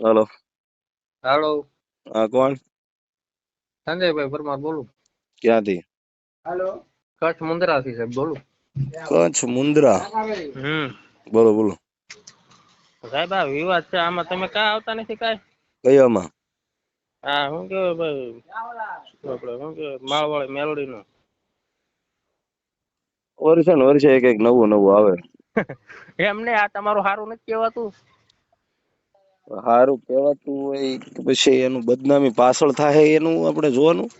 Hello. હાલો. હા કોણ? સંજયભાઈ પરમાર બોલું. ક્યાંથી? હાલો. કચ્છ મુંદ્રાથી સાહેબ બોલું. કચ્છ મુંદ્રા હમ. બોલો બોલો. સાહેબ આ વિવાદ છે આમાં તમે કાં આવતા નથી કાંઈ? કયામાં હા શું કેવાય ભાઈ? આપણે શું કેવાય માળવાળી મેલોડી નું વર્ષે ને વર્ષે એક એક નવું નવું આવે એમને આ તમારું સારું નથી કહેવાતું? સારું કહેવાતું હોય કે પછી એનું બદનામી પાછળ થાય એનું આપણે જોવાનું.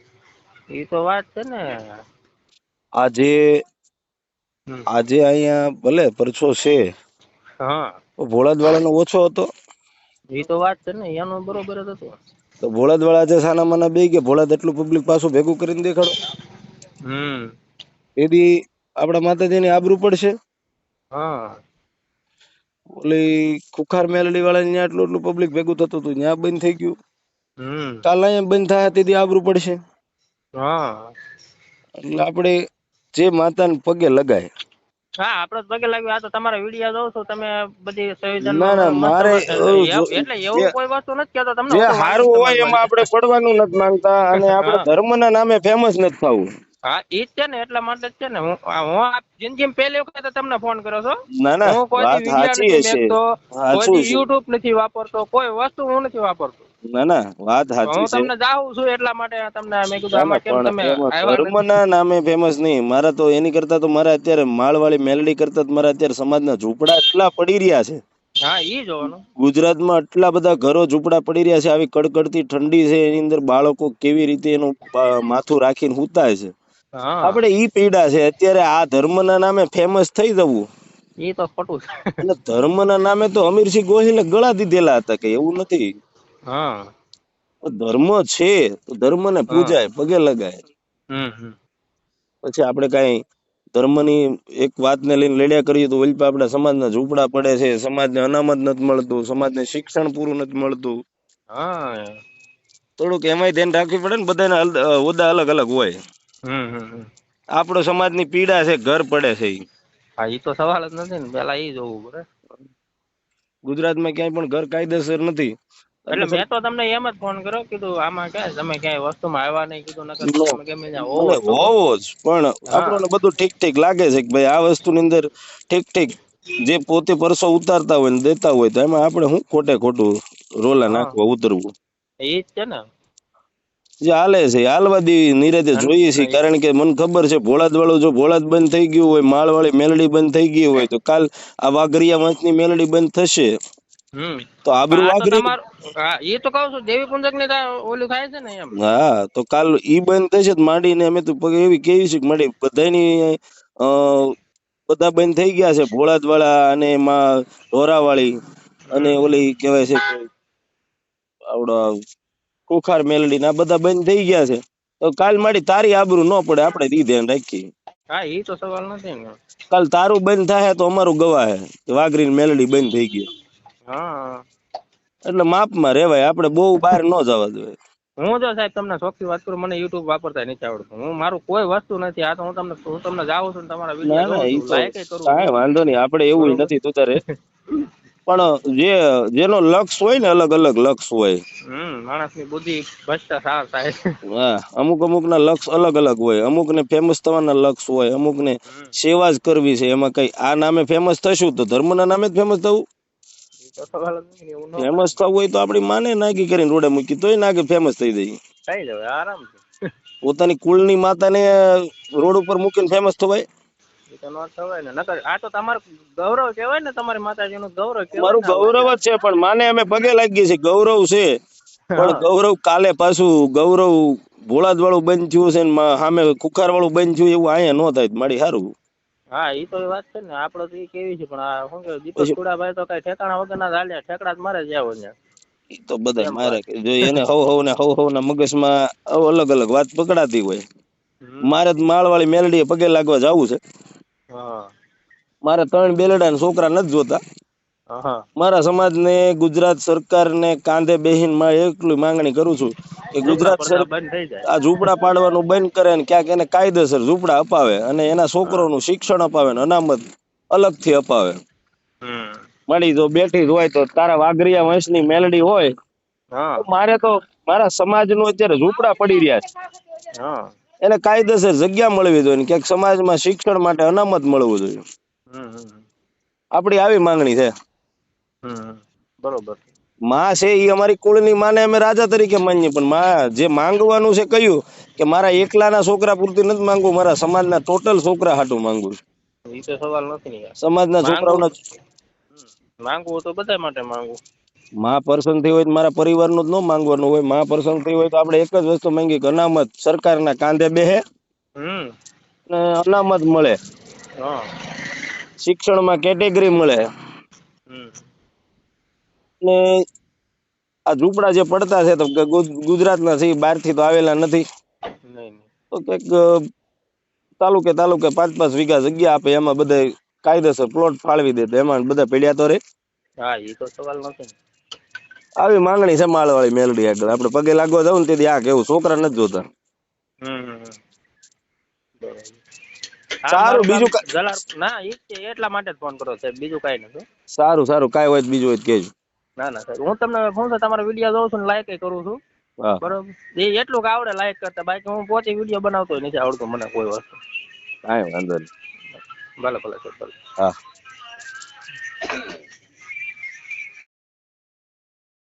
એ તો વાત છે ને. આજે આજે અહીંયા ભલે પરછો છે. હા. ભોળાદવાળાનો ઓછો હતો. એ તો વાત છે ને એનો બરોબર જ હતો. તો ભોળાદવાળા જે સાના માના બે કે ભોળાદ એટલું પબ્લિક પાછું ભેગું કરીને દેખાડો. હમ. એથી આપણા માતાજીની આબરૂ પડશે. હા. ઓલી ખુખાર મેલડી વાળા ત્યાં એટલું એટલું પબ્લિક ભેગું થતું હતું ત્યાં બંધ થઈ ગયું. હમ. કાલ અહીંયા બંધ થાય તેથી આબરું પડશે. હા. એટલે આપણે જે માતાને પગે લગાય. હા આપડે તો પગે લાગ્યું આ તો તમારા વીડિયો જોઉં છું તમે બધી ના, ના, મારે એવું એટલે એવું કોઈ વસ્તુ નથી કેતો તમને જે સારું હોય એમાં આપણે પડવાનું નથી માંગતા અને આપણે ધર્મના નામે ફેમસ નથી થવું. હા એ જ છે ને એટલા માટે જ છે ને. હું હું આ પહેલી વખત તમને ફોન કર્યો છો ના ના હું કોઈ સાચી હશે. કોઈ યુટ્યુબ નથી વાપરતો કોઈ વસ્તુ હું નથી વાપરતો. ના ના વાત સાચી હું તમને જાઉં છું એટલા માટે તમને મેં કીધું આમાં કેમ તમે ધર્મના નામે ફેમસ નહીં. મારા તો એની કરતા તો મારા અત્યારે માળવાળી મેલડી કરતા તો મારા અત્યારે સમાજના ઝૂંપડા એટલા પડી રહ્યા છે. હા એ જોવાનું. ગુજરાતમાં એટલા બધા ઘરો ઝૂંપડા પડી રહ્યા છે. આવી કડકડતી ઠંડી છે. એની અંદર બાળકો કેવી રીતે એનું માથું રાખીને હુતાય છે. આપણે ઈ પીડા છે અત્યારે આ ધર્મના નામે ફેમસ થઈ જવું. ઈ તો ખોટું છે. એટલે ધર્મના નામે તો અમીરસિંહ ગોહિલે ગળા દીધેલા હતા કે એવું નથી. હા. ધર્મ છે તો ધર્મને પૂજાય પગે લગાય. પછી આપણે કાંઈ ધર્મની એક વાતને લઈને લડ્યા કરીએ તો ઓલી આપણા સમાજના ઝૂંપડા પડે છે સમાજને અનામત નથી મળતું સમાજને શિક્ષણ પૂરું નથી મળતું. હા. થોડુંક એમાંય ધ્યાન રાખવી પડે ને બધાના હોદ્દા અલગ અલગ હોય. આપણો સમાજની પીડા છે ઘર પડે છે ઈ. હા ઈ તો સવાલ જ નથી ને પેલા ઈ જોવું પડે. ગુજરાતમાં ક્યાંય પણ ઘર કાયદેસર નથી. એટલે મેં તો તમને એમ જ ફોન કર્યો કીધું આમાં ક્યાં તમે ક્યાંય વસ્તુમાં આવ્યા નહીં? કીધું નકર ગમે ત્યાં હોવ જ પણ આપણને બધું ઠીક ઠીક લાગે છે કે ભાઈ આ વસ્તુની અંદર ઠીક ઠીક જે પોતે પરસો ઉતારતા હોય ને દેતા હોય તો એમાં આપણે શું ખોટે ખોટું રોલા નાખવા ઉતરવું. એ જ છે ને. જે હાલે છે એ હાલવા દેવી નિરાતે જોઈએ છીએ કારણ કે મને ખબર છે ભોળાદ વાળું જો ભોળાદ બંધ થઈ ગયું હોય માળ વાળી મેલડી બંધ થઈ ગઈ હોય તો કાલ આ વાઘરિયા વંશની મેલડી બંધ થશે. તો આબરૂ વાઘરી હા ઈ તો કહું છું દેવી પુંજક ને ઓલું થાય છે ને એમ. હા તો કાલ ઈ બંધ થશે તો માંડીને અમે તો એવી કેવી છે કે માંડી બધાની અ, બધા બંધ થઈ ગયા છે ભોળાદ વાળા અને એમાં ઢોરાવાળી અને ઓલી કહેવાય છે આવડો કુખાર મેલડી ના બધા બંધ થઈ ગયા છે. તો કાલ મારી તારી આબરૂ ન પડે આપણે ઈ ધ્યાન રાખીએ. હા ઈ તો સવાલ નથી ને કાલ તારું બંધ થાય તો અમારું ગવાહે કે વાઘરી મેલડી બંધ થઈ ગઈ. હા. એટલે માપમાં રેવાય આપણે બહુ બહાર ન જવા જોઈએ હું જો સાહેબ તમને ચોખ્ખી વાત કરું મને યુટ્યુબ વાપરતા નથી આવડતું. હું મારું કોઈ વસ્તુ નથી આ તો હું તમને હું તમને જાઉં છું તમારા વીડિયો છું કરું. કાંઈ વાંધો નહીં આપણે એવું નથી તું તારે. પણ જે જેનો લક્ષ હોય ને અલગ અલગ લક્ષ હોય. માણસની બુદ્ધિ ભ્રષ્ટાચાર થાય. હા અમુક અમુક ના લક્ષ અલગ અલગ હોય. અમુક ને ફેમસ થવાના લક્ષ હોય. અમુક ને સેવા જ કરવી છે. એમાં કઈ આ નામે ફેમસ થશું તો ધર્મના નામે જ ફેમસ થવું? ન ફેમસ થવું હોય તો આપણી માને નાગી કરીને રોડે મૂકી તોય નાગે ફેમસ થઈ જઈએ થઈ જવાય આરામ પોતાની કુળની માતાને રોડ ઉપર મૂકીને ફેમસ થવાય? ઈ તો ન થવાય ને. નકર આ તો તમારું ગૌરવ કહેવાય ને તમારી માતાજીનું ગૌરવ કહેવાય મારું ગૌરવ જ છે પણ માને અમે પગે લાગીએ છીએ. ગૌરવ છે પણ ગૌરવ કાલે પાછું ગૌરવ ભોળાદ વાળું બંધ થયું છે ને સામે કુખાર વાળું બંધ થયું એવું અહીંયા ન થાય મારી સારું હા ઈ તો વાત છે ને. આપડે તો ઈ કેવી છે પણ આ શું કે દીપક કુડાભાઈ તો કઈ ઠેકાણા વગર ના ચાલ્યા ઠેકડા જ મારે જાવ ને ઈ તો બધા મારે જો એને હવ હવ ને હવ હવ ના મગજમાં અલગ અલગ વાત પકડાતી હોય. મારે તો માળવાળી મેલડીએ પગે લાગવા જવું છે. મારે ત્રણ બેલડા ને છોકરા નથી જોતા. મારા સમાજ ને ગુજરાત સરકારને કાંધે બેહીનમાં એકલી માંગણી કરું છું કે ગુજરાત સરકાર આ ઝૂંપડા પાડવાનું બંધ કરે ને ક્યાંક એને કાયદેસર ઝૂંપડા અપાવે અને એના છોકરોનું શિક્ષણ અપાવે ને અનામત અલગથી અપાવે. હમ. મળી તો બેઠી જ હોય તો તારા વાઘરિયા વંશની મેલડી હોય મારે તો મારા સમાજનું અત્યારે ઝૂંપડા પડી રહ્યા છે. એને કાયદેસર જગ્યા મળવી જોઈએ ક્યાંક સમાજમાં શિક્ષણ માટે અનામત મળવું જોઈએ. આપણી આવી માંગણી છે. બરોબર. માં છે એ અમારી કુળની માને અમે રાજા તરીકે માનીએ પણ માં જે માંગવાનું છે કહ્યું કે મારા એકલાના છોકરા પૂરતી નથી માંગવું મારા સમાજના ટોટલ છોકરા હાટું માંગુ છું. સવાલ નથી સમાજના છોકરાઓના. માંગવું તો બધા માટે માંગવું માં પ્રસંગ થઈ હોય તો મારા પરિવારનું જ ન માંગવાનું હોય. માં પર્સન થઈ હોય તો આપણે એક જ વસ્તુ માંગી કે અનામત સરકારના કાંધે બેહે હમ. ને અનામત મળે. શિક્ષણમાં કેટેગરી મળે. ને આ ઝૂંપડા જે પડતા છે તો ગુજરાતના છે બહારથી તો આવેલા નથી. તો કંઈક તાલુકે તાલુકે પાંચ પાંચ વીઘા જગ્યા આપે એમાં બધા કાયદેસર પ્લોટ ફાળવી દે એમાં બધા પડ્યા તો રે. હા એ તો સવાલ નથી આવી માંગણી છે માળવાળી મેલડી આગળ. આપણે પગે લાગવા જવું ને તેથી આ કેવું છોકરા નથી જોતા. સારું, બીજું ના છે, એટલા માટે જ ફોન કર્યો સાહેબ બીજું કઈ નથી સારું સારું કઈ હોય બીજું હોય કેજો ના ના સાહેબ હું તમને ફોન છે તમારા વીડિયો જોઉં છું લાઈક કરું છું. બરોબર? એ એટલું કે આવડે લાઈક કરતા બાકી હું પોતે વીડિયો બનાવતો નથી આવડતું મને કોઈ વસ્તુ. કાંઈ વાંધો નહીં. ભલે ભલે સાહેબ ભલે. હા.